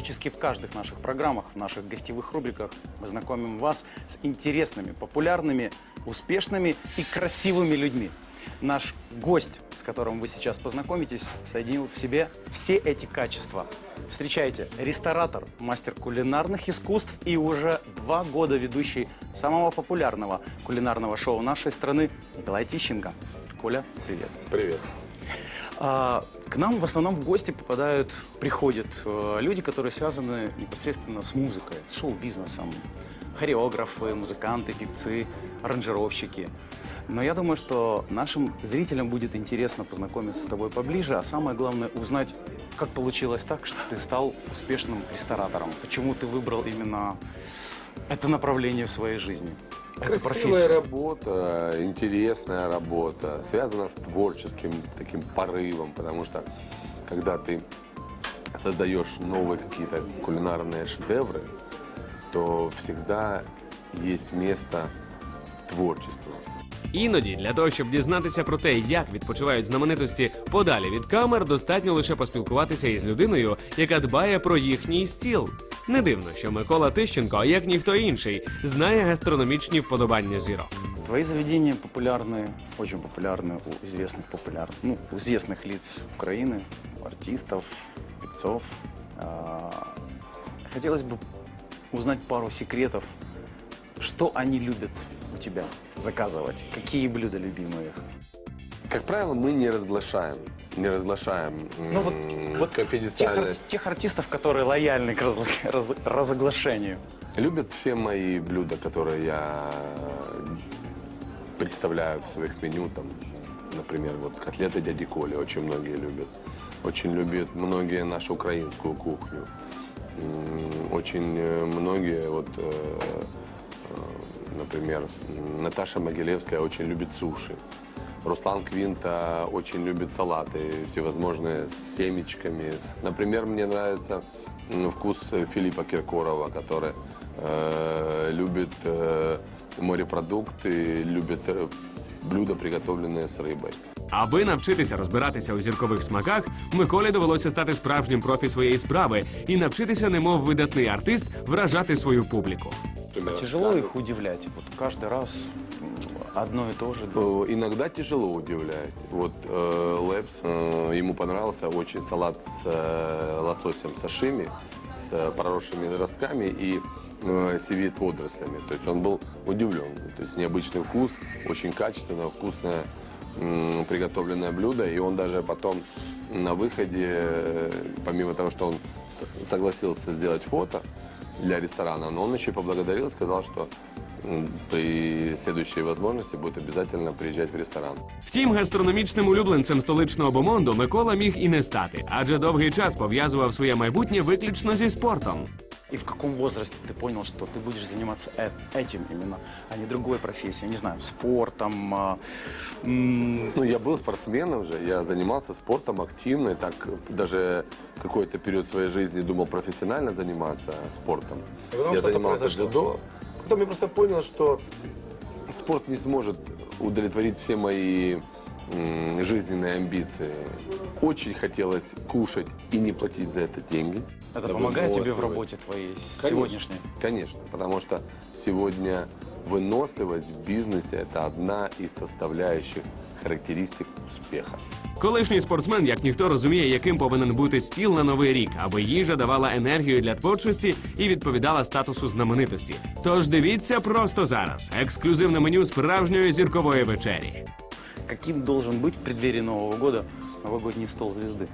Практически в каждых наших программах, в наших гостевых рубриках мы знакомим вас с интересными, популярными, успешными и красивыми людьми. Наш гость, с которым вы сейчас познакомитесь, соединил в себе все эти качества. Встречайте, ресторатор, мастер кулинарных искусств и уже два года ведущий самого популярного кулинарного шоу нашей страны Николай Тищенко. Коля, привет. Привет. А, К нам в основном в гости попадают, приходят э, люди, которые связаны непосредственно с музыкой, шоу-бизнесом. Хореографы, музыканты, певцы, аранжировщики. Но я думаю, что нашим зрителям будет интересно познакомиться с тобой поближе, а самое главное узнать, как получилось так, что ты стал успешным ресторатором. Почему ты выбрал именно это направление в своей жизни, эту Красивая работа, интересная работа, связана с творческим таким порывом, потому что когда ты создаешь новые какие-то кулинарные шедевры, то всегда есть место творчеству. Іноді для того, щоб дізнатися про те, як відпочивають знаменитості подалі від камер, достатньо лише поспілкуватися із людиною, яка дбає про їхній стіл. Не дивно, що Микола Тищенко, як ніхто інший, знає гастрономічні вподобання зірок. Твои заведения популярны, очень популярны у известных популярных, ну, у известных лиц Украины, артистов, певцов. А, Хотелось бы узнать пару секретов, что они любят у тебя заказывать, какие блюда любимые их. Как правило, мы не разглашаем, Не разглашаем Ну вот, вот тех, конфиденциальность. тех артистов, которые лояльны к разгла- раз- разоглашению. Любят все мои блюда, которые я представляю в своих меню. Там, например, вот котлеты дяди Коли очень многие любят. Очень любят многие нашу украинскую кухню. Очень э, многие, вот, э, э, например, Наташа Могилевская очень любит суши. Руслан Квинта очень любит салаты всевозможные с семечками. Например, мне нравится м, вкус э, Филиппа Киркорова, который э, любит э, морепродукты, любит э, блюда, приготовленные с рыбой. Аби навчитися розбиратися у зіркових смаках, Миколі довелося стати справжнім профі своєї справи і навчитися, немов видатний артист, вражати свою публіку. Тяжело их удивлять. Вот каждый раз м, одно и то же. Э, Иногда тяжело удивлять. Вот э, Лепс, э, ему понравился очень салат с э, лососем сашими, с э, проросшими ростками и э, севит водорослями. То есть он был удивлен. То есть необычный вкус, очень качественное, вкусное м, приготовленное блюдо. И он даже потом на выходе, э, помимо того, что он согласился сделать фото для ресторана, но он еще и поблагодарил сказал, что при следующей возможности будет обязательно приезжать в ресторан. Втім, гастрономічним улюбленцем столичного бомонду Микола міг і не стати, адже довгий час пов'язував своє майбутнє виключно зі спортом. И в каком возрасте ты понял, что ты будешь заниматься э- этим именно, а не другой профессией, не знаю, спортом? а, м, Ну, я был спортсменом же, я занимался спортом активно, и так даже какой-то период своей жизни думал профессионально заниматься спортом. потом я занимался произошло. дзюдо. Потом я просто понял, что спорт не сможет удовлетворить все мои жизненные амбиции. Очень хотелось кушать и не платить за это деньги. Это Да, помогает тебе в выносливость. работе твоей Конечно. сегодняшней? Конечно, потому что сегодня выносливость в бизнесе – это одна из составляющих характеристик успеха. Колишній спортсмен, як ніхто розуміє, яким повинен бути стіл на новий рік, аби їжа давала енергію для творчості і відповідала статусу знаменитості. Тож дивіться просто зараз. Ексклюзивне меню справжньої зіркової вечері. Каким должен быть в преддверии Нового года новогодний стол звезды?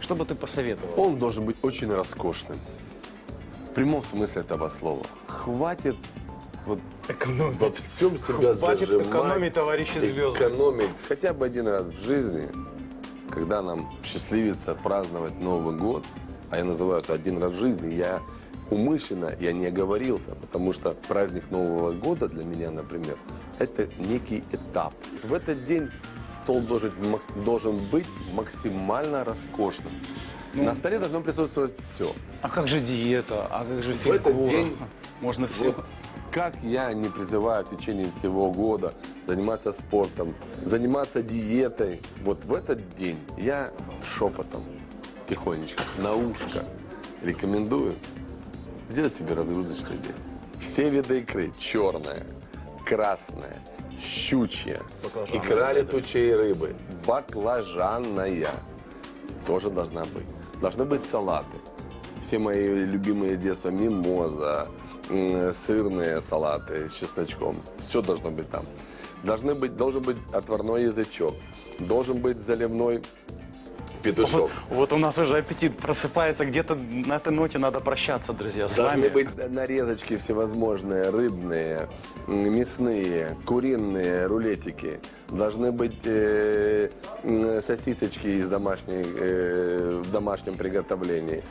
Что бы ты посоветовал? Он должен быть очень роскошным. В прямом смысле этого слова. Хватит вот Экономить. во всем себя Хватит зажимать, экономить, товарищи звезды. экономить хотя бы один раз в жизни, когда нам счастливится праздновать Новый год, а я называю это один раз в жизни, я умышленно я не оговорился, потому что праздник Нового года для меня, например, это некий этап. В этот день стол должен, должен быть максимально роскошным. На столе должно присутствовать все. А как же диета? А как же В этот фигура? день Можно все. Вот как я не призываю в течение всего года заниматься спортом, заниматься диетой, вот в этот день я шепотом, тихонечко, на ушко рекомендую сделать себе разгрузочный день. Все виды икры. Черная, красная, щучья, икра летучей рыбы, баклажанная тоже должна быть. Должны быть салаты. Все мои любимые детства мимоза, сырные салаты с чесночком. Все должно быть там. Должны быть, должен быть отварной язычок. Должен быть заливной петушок. Вот, вот у нас уже аппетит просыпается. Где-то на этой ноте надо прощаться, друзья, с Должны вами. быть нарезочки всевозможные, рыбные, мясные, куриные рулетики. Должны быть э, сосисочки из домашней, э, в домашнем приготовлении.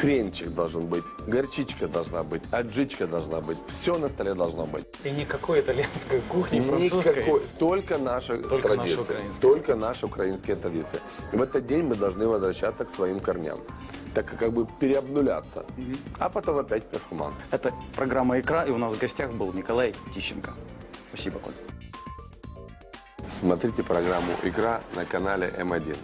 Хренчик должен быть, горчичка должна быть, аджичка должна быть. Все на столе должно быть. И никакой итальянской кухни, французской. Никакой, только наша Только традиция. наша украинская. Только наши украинские традиции. В этот день мы должны возвращаться к своим корням. Так как бы переобнуляться. А потом опять перформанс. Это программа «Икра», и у нас в гостях был Николай Тищенко. Спасибо, Коль. Смотрите программу «Игра» на канале М1.